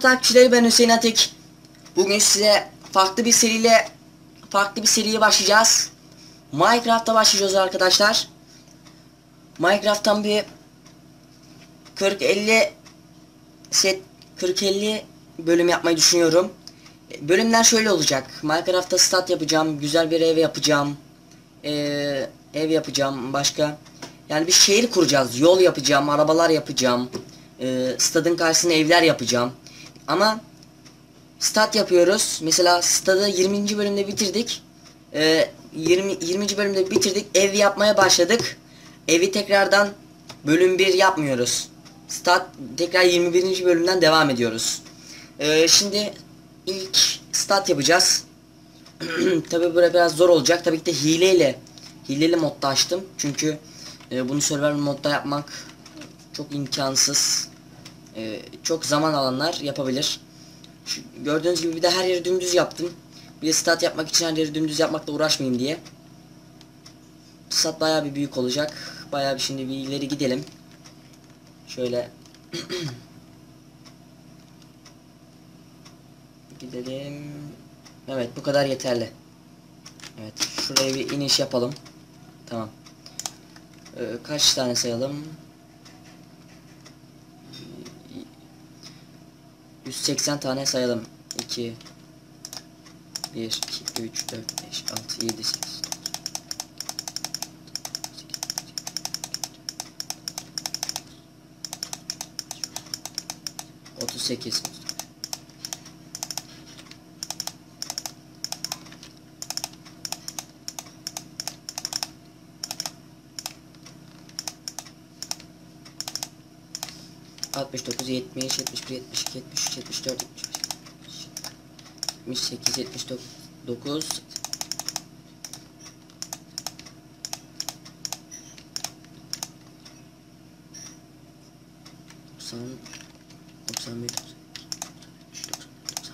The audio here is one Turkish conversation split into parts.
kanal takipçileri ben Hüseyin Atik. Bugün size farklı bir seriyle farklı bir seriye başlayacağız. Minecraft'ta başlayacağız arkadaşlar. Minecraft'tan bir 40 50 set 40 50 bölüm yapmayı düşünüyorum. Bölümler şöyle olacak. Minecraft'ta stat yapacağım, güzel bir ev yapacağım. Ee, ev yapacağım, başka yani bir şehir kuracağız. Yol yapacağım, arabalar yapacağım. Ee, stadın karşısına evler yapacağım. Ama stat yapıyoruz. Mesela stadı 20. bölümde bitirdik. Ee, 20 20. bölümde bitirdik. Ev yapmaya başladık. Evi tekrardan bölüm 1 yapmıyoruz. Stat tekrar 21. bölümden devam ediyoruz. Ee, şimdi ilk stat yapacağız. Tabi buraya biraz zor olacak. Tabii ki de hileyle hileli modda açtım. Çünkü e, bunu server modda yapmak çok imkansız. E, çok zaman alanlar yapabilir. Şu, gördüğünüz gibi bir de her yeri dümdüz yaptım. Bir de stat yapmak için her yeri dümdüz yapmakla uğraşmayayım diye. Stat bayağı bir büyük olacak. Bayağı bir şimdi bir ileri gidelim. Şöyle gidelim. Evet bu kadar yeterli. Evet şuraya bir iniş yapalım. Tamam. Ee, kaç tane sayalım? 180 tane sayalım. 2 1 2 3 4 5 6 7 8 38 69, 70, 71, 72, 73, 74, 75, 78, 79, 90, 91,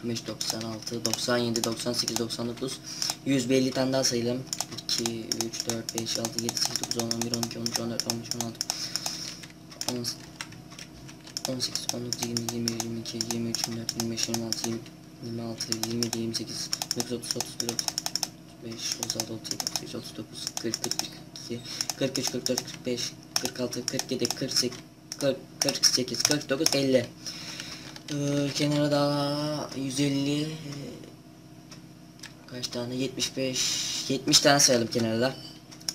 95, 96, 97, 98, 99, 100 50 tane daha sayalım. 2, 3, 4, 5, 6, 7, 8, 9, 10, 11, 12, 13, 14, 15, 16, 18, 18, 19, 20, 21, 22, 23, 24, 25, 26, 26, 27, 28, 29, 30, 31, 35, 36, 37, 38, 39, 40, 42, 43, 44, 45, 46, 47, 48, 40, 48, 49, 50. Ee, kenara da 150 kaç tane 75 70 tane sayalım kenara da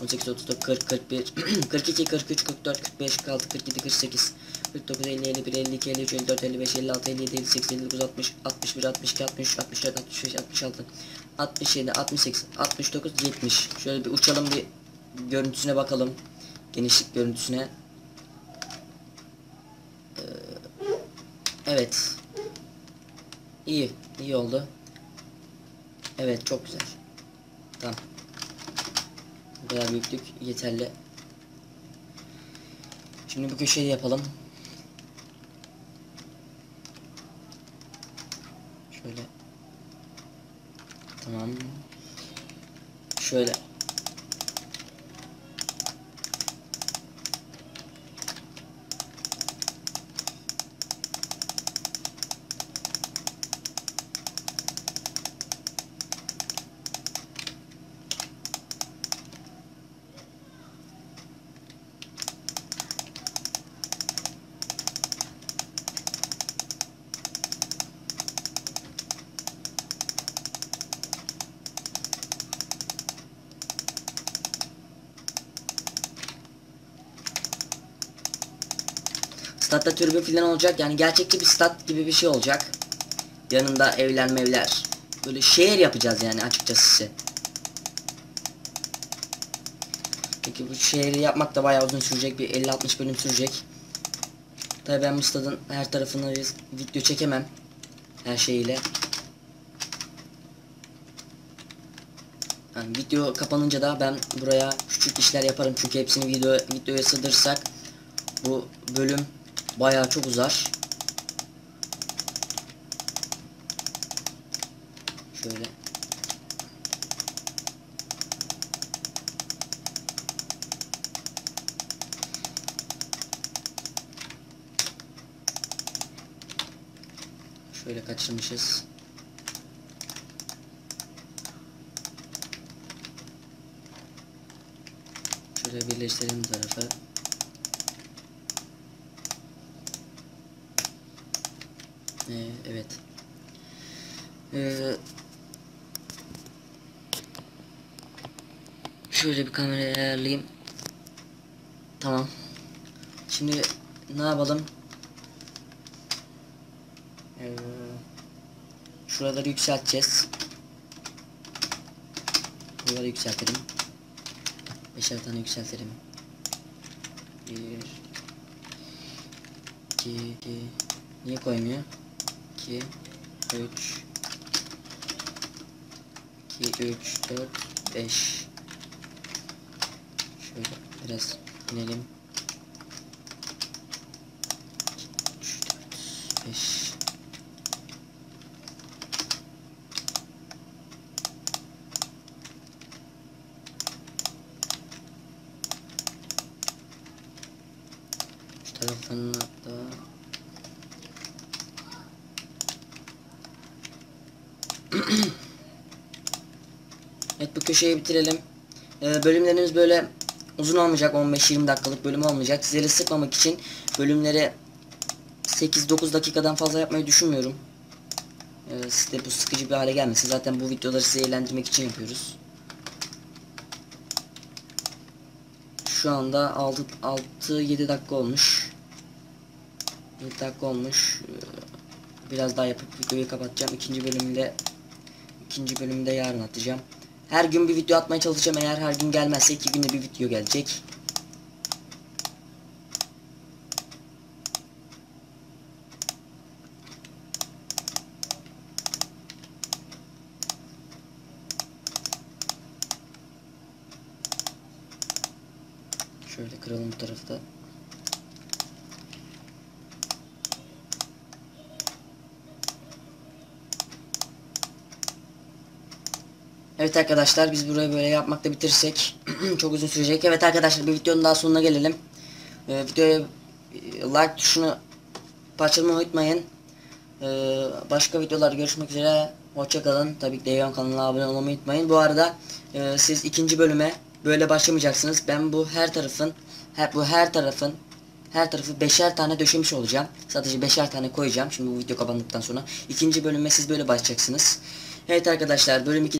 18 34 40 41 42 43 44 45 46 47 48 49 50 51 52 53 54 55 56 57 58 59 60 61 62 63 64 65 66 67 68 69 70 şöyle bir uçalım bir görüntüsüne bakalım. Genişlik görüntüsüne. Ee, evet. İyi iyi oldu. Evet çok güzel. Tamam kadar büyüklük yeterli şimdi bu köşeyi yapalım şöyle Tamam. Şöyle. Statta türbün filan olacak. Yani gerçekçi bir stat gibi bir şey olacak. Yanında evler mevler. Böyle şehir yapacağız yani açıkçası size. Peki bu şehri yapmak da bayağı uzun sürecek. Bir 50-60 bölüm sürecek. Tabi ben bu stadın her tarafını video çekemem. Her şeyiyle. Yani video kapanınca da ben buraya küçük işler yaparım. Çünkü hepsini video videoya sığdırsak bu bölüm Bayağı çok uzar. Şöyle. Şöyle kaçırmışız. Şöyle birleştirelim tarafı. Ee, evet. Ee, şöyle bir kamerayı ayarlayayım. Tamam. Şimdi ne yapalım? Ee, şuraları yükselteceğiz. Buraları yükseltelim. Beşer tane yükseltelim. Bir, iki, iki. Niye koymuyor? 2 3 2 3 4 5 Şöyle biraz inelim. 3 4 5 Şu taraflarını da Evet bu köşeyi bitirelim. Ee, bölümlerimiz böyle uzun olmayacak 15-20 dakikalık bölüm olmayacak. Sizleri sıkmamak için bölümleri 8-9 dakikadan fazla yapmayı düşünmüyorum. Ee, size bu sıkıcı bir hale gelmesin. Zaten bu videoları size eğlendirmek için yapıyoruz. Şu anda 6-7 dakika olmuş. 7 dakika olmuş. Ee, Biraz daha yapıp videoyu kapatacağım. İkinci bölümde ikinci bölümde yarın atacağım. Her gün bir video atmaya çalışacağım. Eğer her gün gelmezse iki günde bir video gelecek. Şöyle kıralım bu tarafı da. Evet arkadaşlar biz burayı böyle yapmakta bitirsek çok uzun sürecek. Evet arkadaşlar bir videonun daha sonuna gelelim. Ee, videoya e, like tuşunu parçalamayı unutmayın. Ee, başka videolar görüşmek üzere. Hoşçakalın. Tabii ki Deyvan kanalına abone olmayı unutmayın. Bu arada e, siz ikinci bölüme böyle başlamayacaksınız. Ben bu her tarafın her, bu her tarafın her tarafı beşer tane döşemiş olacağım. Sadece beşer tane koyacağım. Şimdi bu video kapandıktan sonra. ikinci bölüme siz böyle başlayacaksınız. Evet arkadaşlar bölüm 2